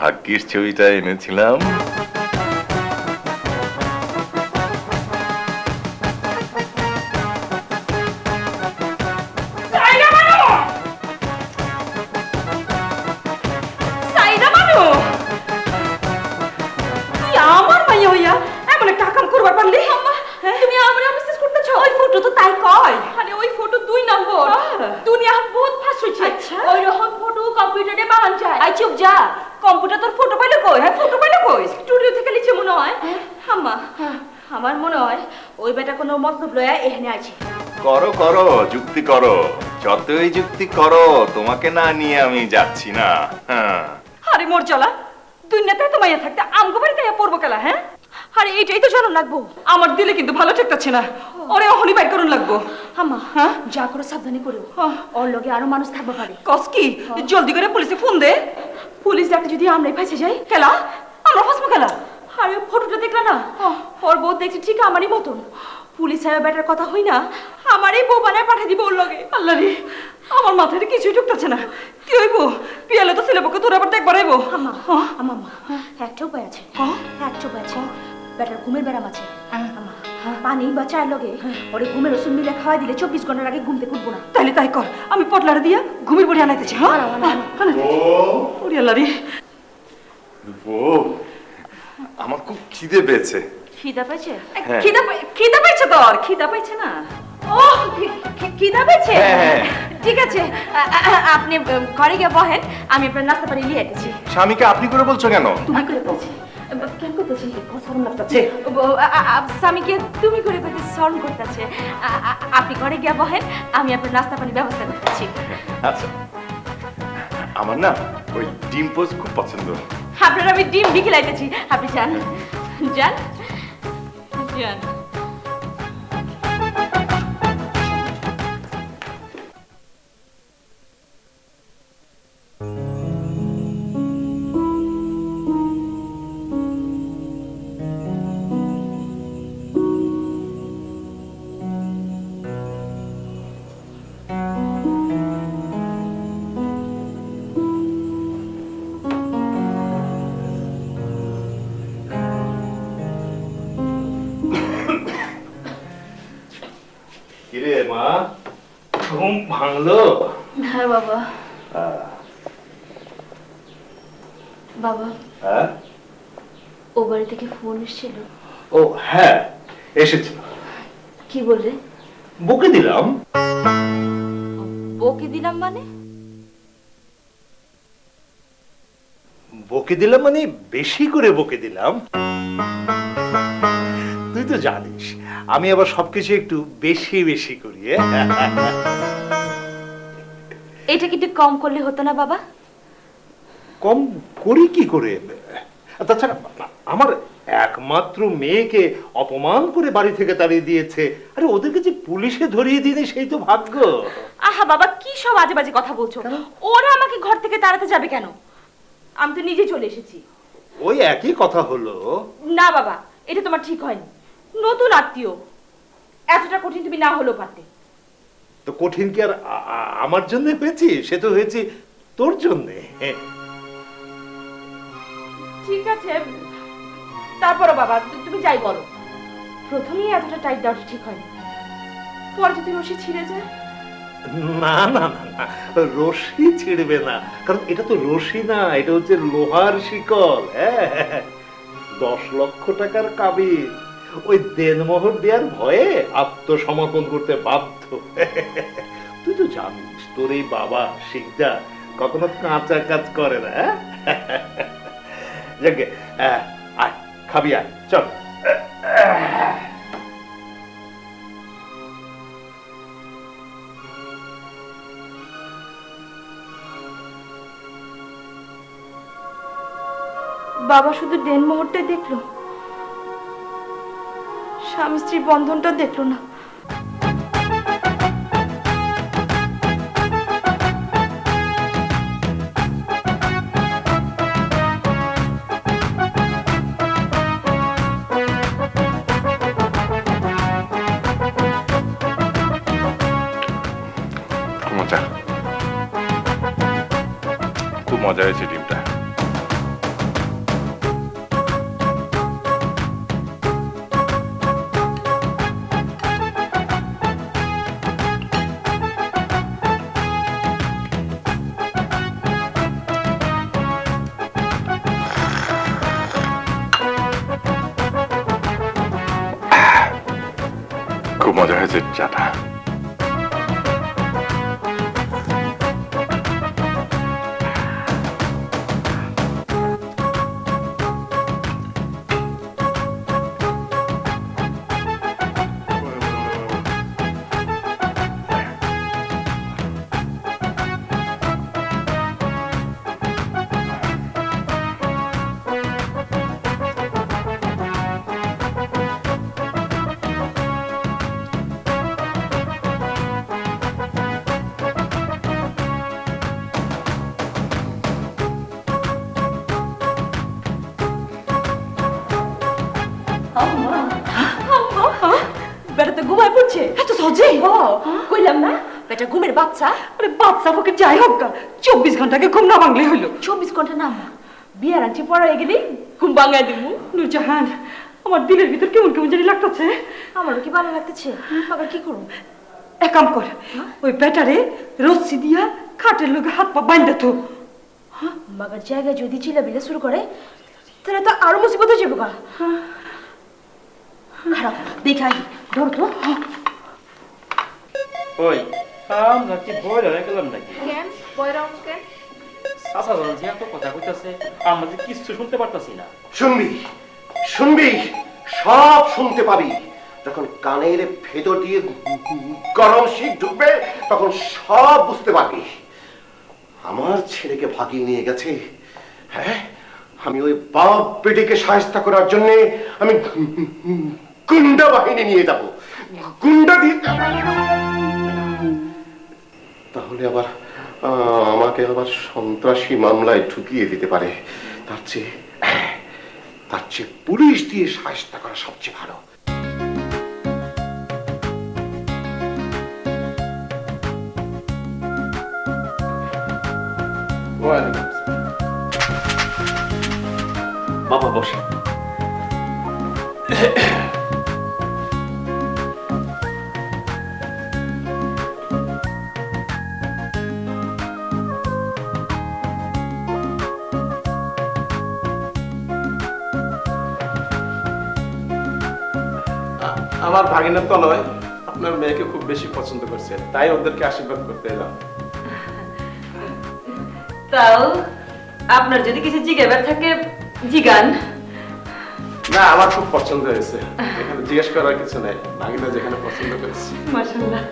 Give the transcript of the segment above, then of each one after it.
ভাগ্যের ছবিটা এনেছিলাম। করো যতই যুক্তি করো তোমাকে না নিয়ে আমি যাচ্ছি না। হ্যাঁ। আরে মোর চলা দুনিয়াতে তো মাইয়া থাকতে আমগো বাড়িতে পড়ব কেলা হ্যাঁ? আরে এইটাই তো জানো লাগবো। আমার দিলে কিন্তু ভালো ঠেকতাছে না। ওরে অহনি বাইর করুন লাগবো। আম্মা হ্যাঁ? যা করো সাবধানে করো। হ্যাঁ। ওর লগে আরও মানুষ থাকবে পারে কস কি? জলদি করে পুলিশে ফোন দে। পুলিশ ডাক্তার যদি আমরাই ফাঁসে যাই। খেলা আমরা ফাঁসবো খেলা আরে ফটোটা দেখলা না? ওর বউ দেখছি ঠিক আমারই মতন। পুলিশ সাহেব বেটার কথা হই না আমারই বউ বানায় পাঠিয়ে দিব ওর লগে। আল্লাহ রে আমার মাথায় কিছুই ঢুকতেছে না। কি হইবো? পিয়ালে তো ছেলেপক্ষে তোর আবার দেখবার আইবো আম্মা হ্যাঁ? আম্মা আম্মা একটা উপায় আছে। হ্যাঁ? একটা উপায় আছে। বেটার ঘুমের ব্যারাম আছে। আম্মা পানি বা চায়ের লগে ওরে ঘুমের ওষুধ মিলে খাওয়াই দিলে চব্বিশ ঘণ্টার আগে ঘুমতে উঠবো না। তাইলে তাই কর আমি পটলারে দিয়া ঘুমির বড়ি আনাইতেছি হ্যাঁ। ওরে আল্লাহ রে। আমার খুব খিদে পেয়েছে। খিদা হ্যাঁ। খিদা খিদা পাইছে তোর খিদা পাইছে না? ও খিদা পেয়েছে। ঠিক আছে। আপনি ঘরে গিয়ে বহেন আমি আপনার নাস্তা পানি নিয়ে এসেছি। স্বামীকে আপনি করে বলছো কেন? তুমি করে বলছি। কেন করতেছি সরম লাগতেছে। স্বামীকে তুমি করে করতে স্মরণ করতেছে। আ- আ- আপনি ঘরে গিয়ে বহেন আমি আপনার নাস্তা পানি ব্যবস্থা করতেছি আচ্ছা। আমার না ওই ডিম পোস্ট খুব পছন্দ। আপনার আমি ডিম বিকেলাইতেছি আপনি যান। যান। যান ভাঙলো হ্যাঁ বাবা। বাবা হ্যাঁ? ও বাড়ি থেকে ফোন এসেছিল। ও হ্যাঁ এসেছিল। কি বললে? বুকে দিলাম। বকে দিলাম মানে? বকে দিলাম মানে বেশি করে বকে দিলাম। তুই তো জানিস আমি আবার সবকিছু একটু বেশি বেশি করি এ? এটা কি একটু কম করলে হতো না বাবা। কম করি কি করে? তাছাড়া আমার একমাত্র মেয়েকে অপমান করে বাড়ি থেকে তাড়িয়ে দিয়েছে। আরে ওদেরকে যে পুলিশে ধরিয়ে দিনে সেই তো ভাগ্য। আহা বাবা কি সব আজে বাজে কথা বলছো? ওরা আমাকে ঘর থেকে তাড়াতে যাবে কেন? আমি তো নিজে চলে এসেছি। ওই একই কথা হলো। না বাবা এটা তোমার ঠিক হয়নি। নতুন আত্মীয়। এতটা কঠিন তুমি না হলেও পারতে। তো কঠিন কি আর আমার জন্য হয়েছি? সে তো হয়েছে তোর জন্যে। ঠিক আছে। তারপরও বাবা তুমি যাই বলো। প্রথমেই এতটা টাইট দেওয়াটা ঠিক হয়নি। পরে যদি রশি ছিঁড়ে যায়? না না না না। রশি ছিড়বে না। কারণ এটা তো রশি না এটা হচ্ছে লোহার শিকল। হ্যাঁ দশ লক্ষ টাকার কাবিন ওই দেনমোহর দেওয়ার ভয়ে আত্মসমর্পণ করতে বাধ্য। তুই তো জানিস, তোর এই বাবা শিকদা কখনো কাঁচা কাজ করে না হ্যাঁ? যাকে আয়, খাবি, আয়, চল। বাবা শুধু দেন মুহূর্তে দেখল। স্বামী স্ত্রীর বন্ধনটা দেখল না। 그마저 했을 자다. হয়েছে চাটা বেটা তো ঘুমায় পড়ছে। এত সহজে কইলাম না বেটা ঘুমের বাচ্চা। আরে বাচ্চা পক্ষে যাই হোক গা, চব্বিশ ঘন্টাকে ঘুম না ভাঙলে হইল। চব্বিশ ঘণ্টা না বিয়ার আনছি পড়া গেলি ঘুম ভাঙাই দিব নুরজাহান আমার দিলের ভিতর কেমন কেমন জানি লাগতেছে। আমারও কি ভালো লাগতেছে? আবার কি করুন এক কাম কর ওই বেটারে রস্সি দিয়া খাটের লোকে হাত পা বাইন্দা তো মাগার জায়গায় যদি চিলাবিলে শুরু করে তাহলে তো আরও মুসিবত হয়ে যাবে গা। খারাপ দেখাই ধর তো। ওই আমরা কি বই হয়ে গেলাম নাকি? কেন? বয়রম কেন? চাচা জান যে এত কথা কইতাছে আমরা যে কিছু শুনতে পারতাছি না। শুনবি শুনবি সব শুনতে পাবি। যখন কানের ভেতর দিয়ে গরম শীত ঢুকবে তখন সব বুঝতে পারবি। আমার ছেলেকে ভাগিয়ে নিয়ে গেছে। হ্যাঁ আমি ওই বাপ বেটিকে সাহায্য করার জন্য আমি গুন্ডা বাহিনী নিয়ে যাব। গুন্ডা তাহলে আবার আমাকে আবার সন্ত্রাসী মামলায় ঢুকিয়ে দিতে পারে। তার চেয়ে তার চেয়ে পুলিশ দিয়ে সাহায্য করা সবচেয়ে ভালো। বাবা বসে ভাগিনার তো নয় আপনার মেয়েকে খুব বেশি পছন্দ করছে তাই ওদেরকে আশীর্বাদ করতে এলাম। তাও আপনার যদি কিছু জিজ্ঞাবার থাকে জিগান। না আমার খুব পছন্দ হয়েছে। এখানে জিজ্ঞেস করার কিছু নেই। ভাগিনা যেখানে পছন্দ করেছে। মাশাআল্লাহ।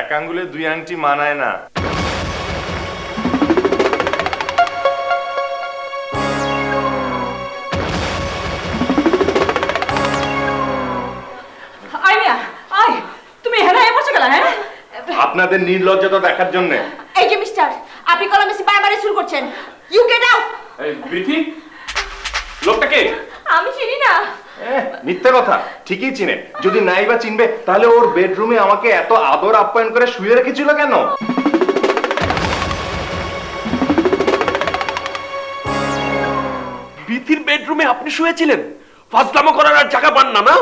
এক আঙ্গুলে দুই আংটি মানায় না। আপনাদের নির্লজ্জতা দেখার জন্য। এই যে মিস্টার আপনি কলমেসি বারবারই শুরু করছেন। ইউ গেট আউট এই বিথি লোকটাকে আমি চিনি না। মিথ্যে কথা ঠিকই চিনে। যদি নাই বা চিনবে তাহলে ওর বেডরুমে আমাকে এত আদর আপ্যায়ন করে শুয়ে রেখেছিল কেন? বিথির বেডরুমে আপনি শুয়েছিলেন? ফাজলামো করার আর জায়গা পান না না?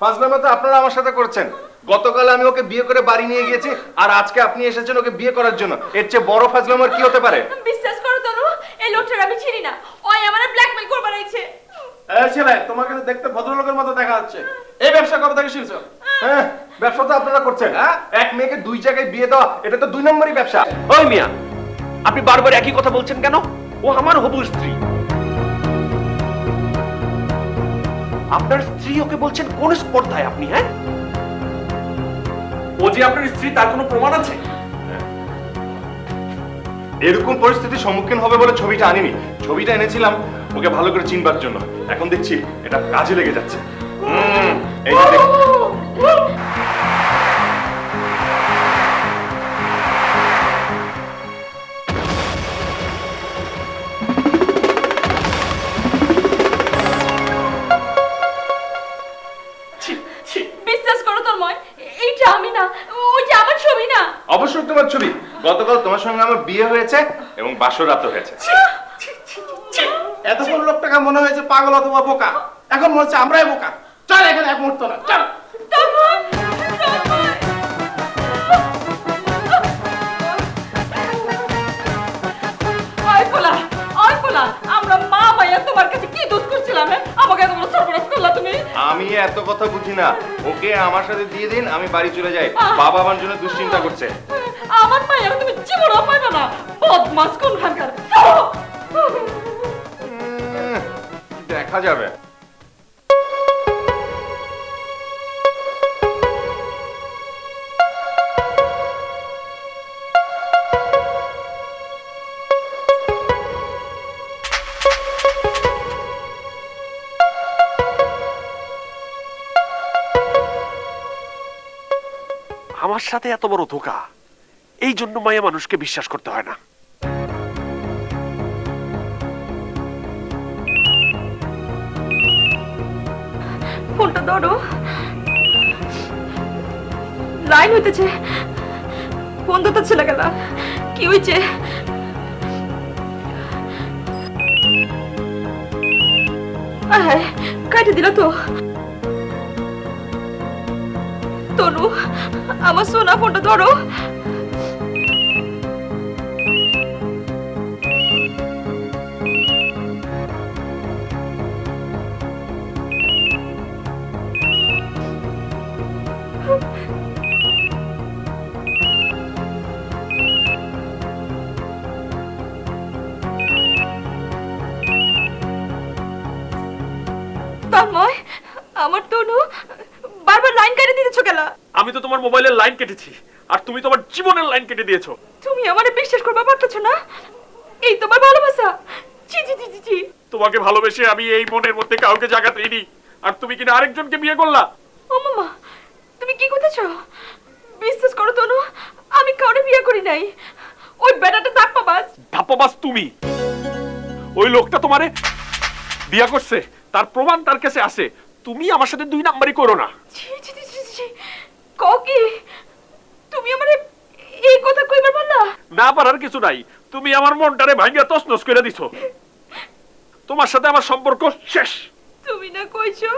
ফাজলামা তো আপনারা আমার সাথে করছেন। গতকাল আমি ওকে বিয়ে করে বাড়ি নিয়ে গিয়েছি আর আজকে আপনি এসেছেন ওকে বিয়ে করার জন্য। এর চেয়ে বড় ফাজলামার কি হতে পারে? বিশ্বাস করো তনু এই লোকটার আমি চিনি না। ওই আমার ব্ল্যাকমেল করবার আইছে এই ছেলে তোমাকে তো দেখতে ভদ্রলোকের মতো দেখা যাচ্ছে। এই ব্যবসা কবে থেকে শিখছো হ্যাঁ ব্যবসা তো আপনারা করছেন হ্যাঁ? এক মেয়েকে দুই জায়গায় বিয়ে দেওয়া এটা তো দুই নম্বরই ব্যবসা। ওই মিয়া আপনি বারবার একই কথা বলছেন কেন? ও আমার হবু স্ত্রী। আপনার স্ত্রী ওকে বলছেন কোন স্পর্ধায় আপনি হ্যাঁ? ও যে আপনার স্ত্রী তার কোনো প্রমাণ আছে? এরকম পরিস্থিতির সম্মুখীন হবে বলে ছবিটা আনিনি। ছবিটা এনেছিলাম ওকে ভালো করে চিনবার জন্য। এখন দেখছি এটা কাজে লেগে যাচ্ছে। হুম, এই অবশ্যই তোমার ছবি গতকাল তোমার সঙ্গে আমার বিয়ে হয়েছে এবং বাসর রাত হয়েছে এতক্ষণ লোকটাকে মনে হয়েছে পাগল অথবা বোকা। এখন মনে হচ্ছে আমরাই বোকা। চল এখানে এক মুহূর্ত না। চল। আমি এত কথা বুঝি না। ওকে আমার সাথে দিয়ে দিন আমি বাড়ি চলে যাই। বাবা আমার জন্য দুশ্চিন্তা করছে। আমার মায়ের তুমি জীবন পাইবে না বদমাস কোন খানকার দেখা যাবে। সাথে এত বড় ধোকা, এই জন্য মায়া মানুষকে বিশ্বাস করতে হয় না। ফোনটা ধরো। লাইন হইতেছে। ফোন ধরতে ছিল গেল কি হয়েছে আয় কাটে দিল তো। তনু আমার সোনা ফোনটা ধরো। তোমার মোবাইলের লাইন কেটেছি আর তুমি তোমার জীবনের লাইন কেটে দিয়েছ। তুমি আমারে বিশ্বাস করবা পারতেছো না? এই তোমার ভালোবাসা। জি জি জি জি তোমাকে ভালোবেসে আমি এই মনের মধ্যে কাউকে জায়গা দিইনি আর তুমি কিনা আরেকজনকে বিয়ে করলা। ও মামা তুমি কি করতেছ বিশ্বাস করো তনু আমি কাউরে বিয়ে করি নাই। ওই বেটাটা দাগ পাবাস ধাপ্পাবাস তুমি। ওই লোকটা তোমারে বিয়ে করছে তার প্রমাণ তার কাছে আছে। তুমি আমার সাথে দুই নাম্বারই করো না। কি তুমি আমারে এই কথা কইবার পারলা? না পারার কিছু নাই। তুমি আমার মনটারে ভাঙ্গা তছনছ করে দিছো। তোমার সাথে আমার সম্পর্ক শেষ। তুমি না কইছো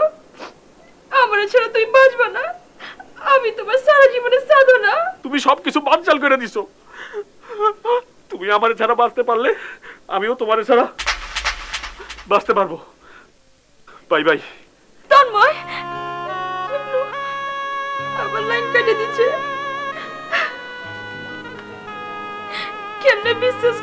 আমার ছাড়া তুমি বাঁচবা না। আমি তোমার সারা জীবনের সাধনা। তুমি সবকিছু বানচাল করে দিছো। তুমি আমার ছাড়া বাঁচতে পারলে আমিও তোমার ছাড়া বাঁচতে পারব। Bye bye. তন্ময় তনু, আমার লাইন কেটে দিচ্ছে। কেমনে বিশ্বাস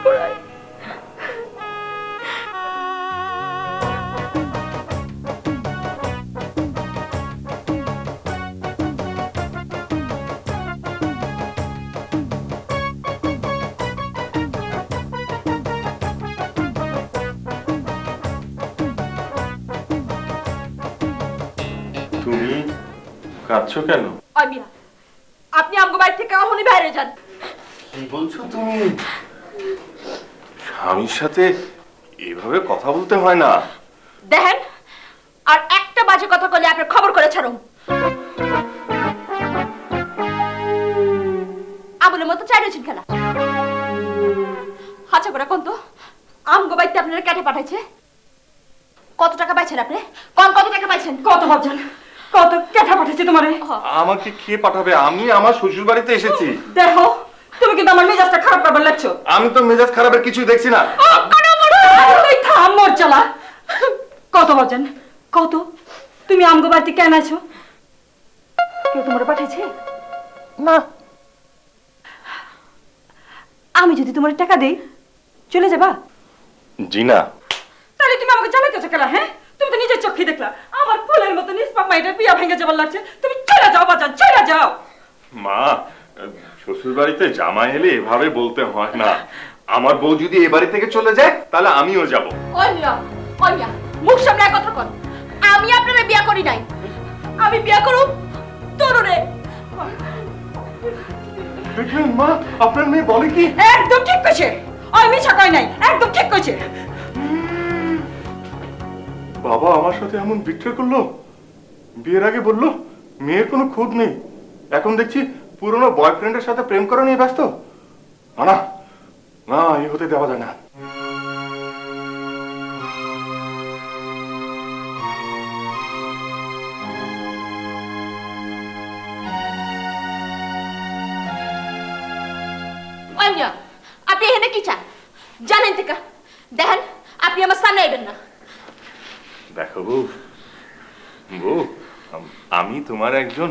তুমি কাঁদছো কেন? আপনি আমগো বাড়ি থেকে এখনই বাইরে যান। কি বলছো তুমি? স্বামীর সাথে এভাবে কথা বলতে হয় না। দেখেন আর একটা বাজে কথা বলে আপনার খবর করে ছাড়ুন। আবুলের মতো চাইরেছেন খেলা। আচ্ছা করে কোন তো আমগো বাড়িতে আপনারা কেটে পাঠাইছে? কত টাকা পাইছেন আপনি? কোন কত টাকা পাইছেন? কত ভাবছেন? কত কেঠা পাঠাচ্ছে তোমারে? আমাকে কে পাঠাবে? আমি আমার শ্বশুর বাড়িতে এসেছি। দেখো তুমি কিন্তু আমার মেজাজটা খারাপ করবার লাগছো। আমি তো মেজাজ খারাপের কিছুই দেখছি না। তুই থাম মোর চালা কত কত? তুমি আমগো বাড়িতে কেন আছো? কেউ তোমার পাঠিয়েছে? না। আমি যদি তোমার টাকা দেই চলে যাবা? জি না তাহলে তুমি আমাকে কেলা হ্যাঁ? তুমি তো নিজের চোখে দেখলা। আমার ফুলের মতো নিষ্পাপ মাইটার বিয়া ভেঙে যাবার লাগছে। তুমি চলে যাও বাজান চলে যাও। মা শ্বশুর বাড়িতে জামাই এলে এভাবে বলতে হয় না। আমার বউ যদি এ বাড়ি থেকে চলে যায় তাহলে আমিও যাব। মুখ সামনে এক কথা কর। আমি আপনারে বিয়া করি নাই। আমি বিয়া করুম তরুণে। দেখলেন মা আপনার মেয়ে বলে কি? একদম ঠিক কইছে। ওই মিছা কই নাই একদম ঠিক কইছে। বাবা আমার সাথে এমন বিট্রে করল? বিয়ের আগে বলল, মেয়ের কোনো খুঁত নেই। এখন দেখছি পুরনো বয়ফ্রেন্ডের সাথে প্রেম করা নিয়ে ব্যস্ত। না না এই হতে দেওয়া যায় না। আপনি এখানে কি চান? জানেন থেকে। দেখেন, আপনি আমার সামনে আইবেন না। দেখো বউ। বউ আমি তোমার একজন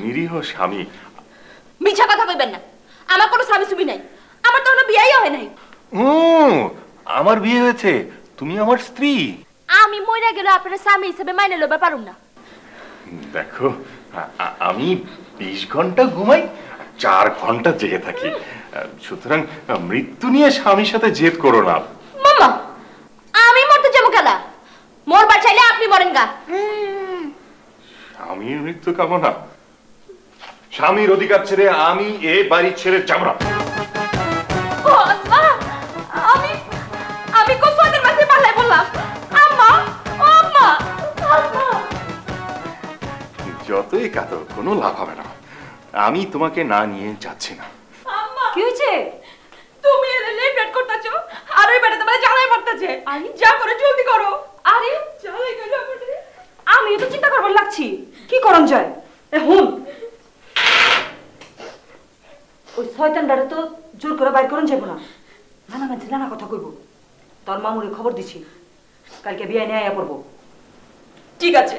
নিরীহ স্বামী। মিছা কথা কইবেন না। আমার কোনো স্বামী সুবি নাই। আমার তো কোনো বিয়াই হয় নাই। ও আমার বিয়ে হয়েছে। তুমি আমার স্ত্রী। আমি মইরা গেলে আপনার স্বামী হিসেবে মাইনে লবে পারুম না। দেখো আমি বিশ ঘণ্টা ঘুমাই চার ঘণ্টা জেগে থাকি। সুতরাং মৃত্যু নিয়ে স্বামীর সাথে জেদ করো না। মাম্মা আমি মরবার চাইলে আপনি মরেন গা। স্বামীর মৃত্যু কামনা। স্বামীর অধিকার ছেড়ে আমি এ বাড়ি ছেড়ে যাব না। আমি আমি কোন মাঝে পাল্লাই বললাম। আম্মা আম্মা আম্মা। যতই কাতো কোনো লাভ হবে না। আমি তোমাকে না নিয়ে যাচ্ছি না। আম্মা। কি হয়েছে? তুমি এলে লেট করতেছো আর ওই বেটা তোমার জ্বালাই মারতেছে। যা করে জলদি করো আরে জ্বালাই গেল আমাদের আমি তো চিন্তা করবার লাগছি। কি করন যায় এ হুন ওই শয়তানটারে তো জোর করে বাইর করন যাব না। নানা মাঝে নানা কথা কইব। তোর মামুরে খবর দিছি। কালকে বিয়ে নিয়ে আয়া পড়ব। ঠিক আছে।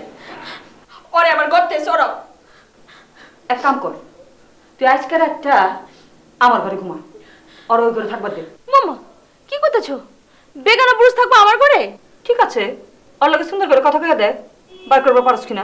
ওরে আমার গর্তে সরাও এক কাম কর তুই আজকের একটা আমার ঘরে ঘুমা। আর ওই ঘরে থাকবার দে। মাম্মা কি করতেছো? বেগানা পুরুষ থাকব আমার ঘরে? ঠিক আছে। ওর লগে সুন্দর করে কথা কয়ে দে। বার করব পারস কিনা?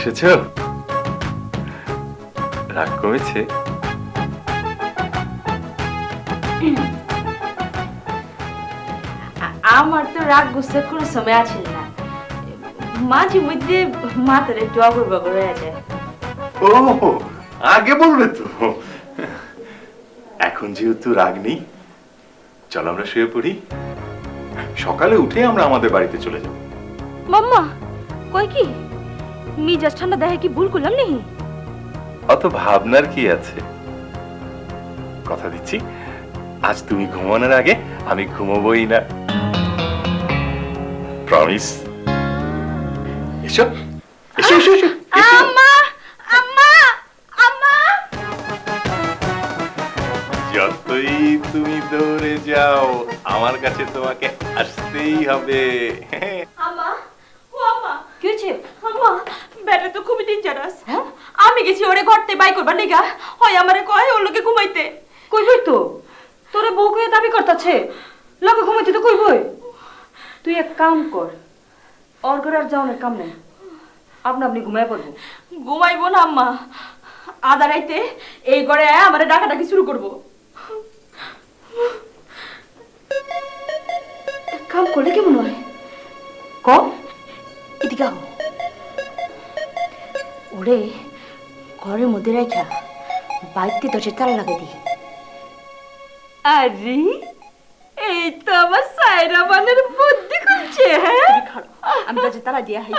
এসেছ? রাগ কমেছে? আমার তো রাগ গুসে কোনো সময় আছে না। মাঝে মধ্যে মাথার একটু অগর বগর হয়ে যায়। ও আগে বলবে তো। এখন যেহেতু রাগ নেই চলো আমরা শুয়ে পড়ি। সকালে উঠে আমরা আমাদের বাড়িতে চলে যাব। মাম্মা কই কি? মিজাজ ঠান্ডা দেখে কি ভুল করলাম নি অত ভাবনার কি আছে? কথা দিচ্ছি আজ তুমি ঘুমানোর আগে আমি ঘুমোবই না। প্রমিস এসো এসো এসো এসো এসো। আম্মা আম্মা আম্মা। যতই তুমি দৌড়ে যাও আমার কাছে তোমাকে আসতেই হবে। আম্মা ও আম্মা। কি হয়েছে? আম্মা ব্যাটা তো খুবই ডেঞ্জারাস আমি গেছি ওরে ঘরতে বাই করবার হয় আমারে কয় ওর লোকে ঘুমাইতে। কইবই তো? তোরে বউ কয়ে দাবি করতেছে। লগে ঘুমাইতে তো কইবই তুই এক কাম কর ওর ঘরে আর যাওয়ানোর কাম নেই। আপনি আপনি পড়ব। ঘুমাইবো না আম্মা। আধা রাইতে এই ঘরে আয় আমারে ডাকাডাকি শুরু করব। কাম করলে কেমন হয়? কম এদিকে। ওরে ঘরের মধ্যে রাখা বাইকতে দরজার তালা লাগাই দি। আরে এই তো আমার সাইরা বানের বুদ্ধি করছে হ্যাঁ? আমি দরজার তালা দিয়া হাই